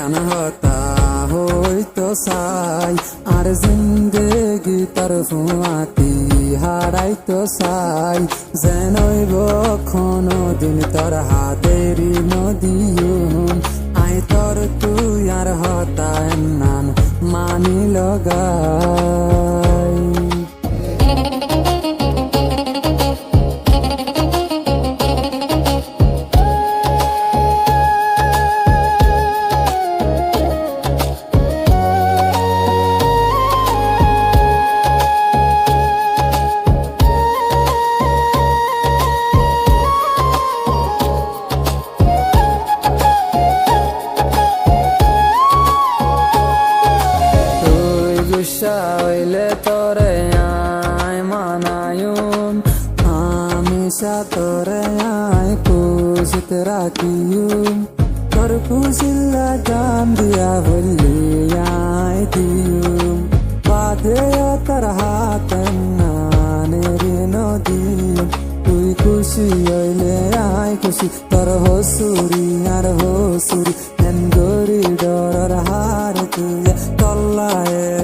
কেন হতা হইতো সাই, আর জিন্দেগি তার ফুয়াতি হারাইতো সাই। যেনই বখনো দিন তোর হাতেরি নদীন আই তোর তুই আর হতা নান মানি লগা তোরে আয় কুশিত রাখিয়ুম তোর কুশিল্লা জান দিয়া বললি আয় দিয়ুম বাদে তোর হাত নানের নদী তুই খুশি হইলে আয় খুশি তোর হসুরি আর হসুরি গরি ডর হার তুই তল্লায়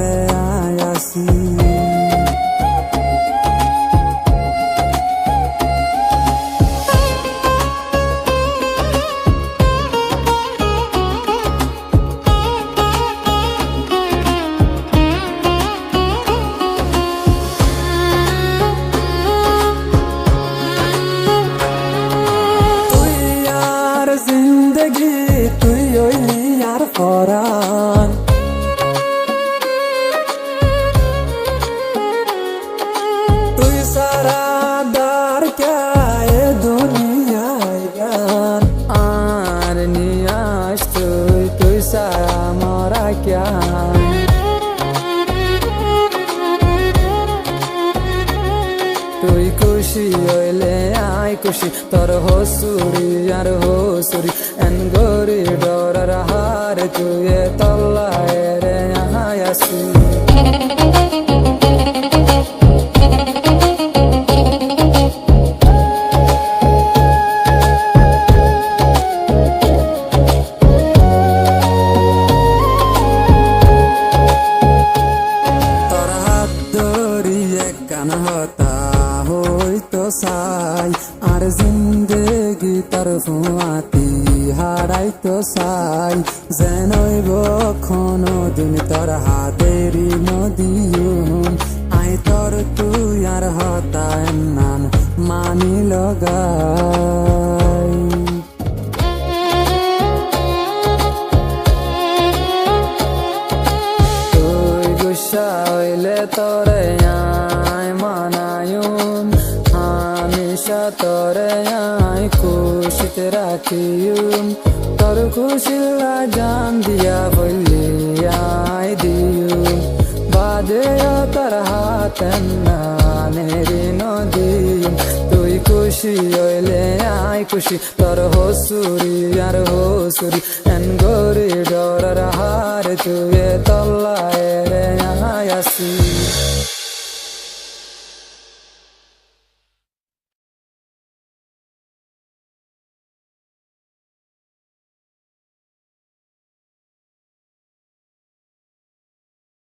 জিন্দগি তুই হইলি আর পরাণ। তুই সারা দার কে দুনিয়ায় গান। আর নিয়াস তুই তুই সারা মরা ক্যা তুই খুশি হইলে আয় খুশি, তোর হসুরি আর হসুরি গরি ডরার হার চুয়ে তল্লায় ফুয়াতি হারাইতো চাই যেনইব কোনো দিন তোর হাতেরি নদীয়ুম আই তোর তুই আর হতায় নান মানি লগাই। তুই আয় মানায়ুম হামেশা তোরে আয় রাখিয়ুম তোর খুশিল্লা জান দিয়া বললি আয় দিয়ুম বাদে তোর হাত নানের নদী তুই খুশি হইলে আয় খুশি তোর হসুরি আর হসুরি এন গরি ডরার হার তুই তল্লায় রে আয় আসি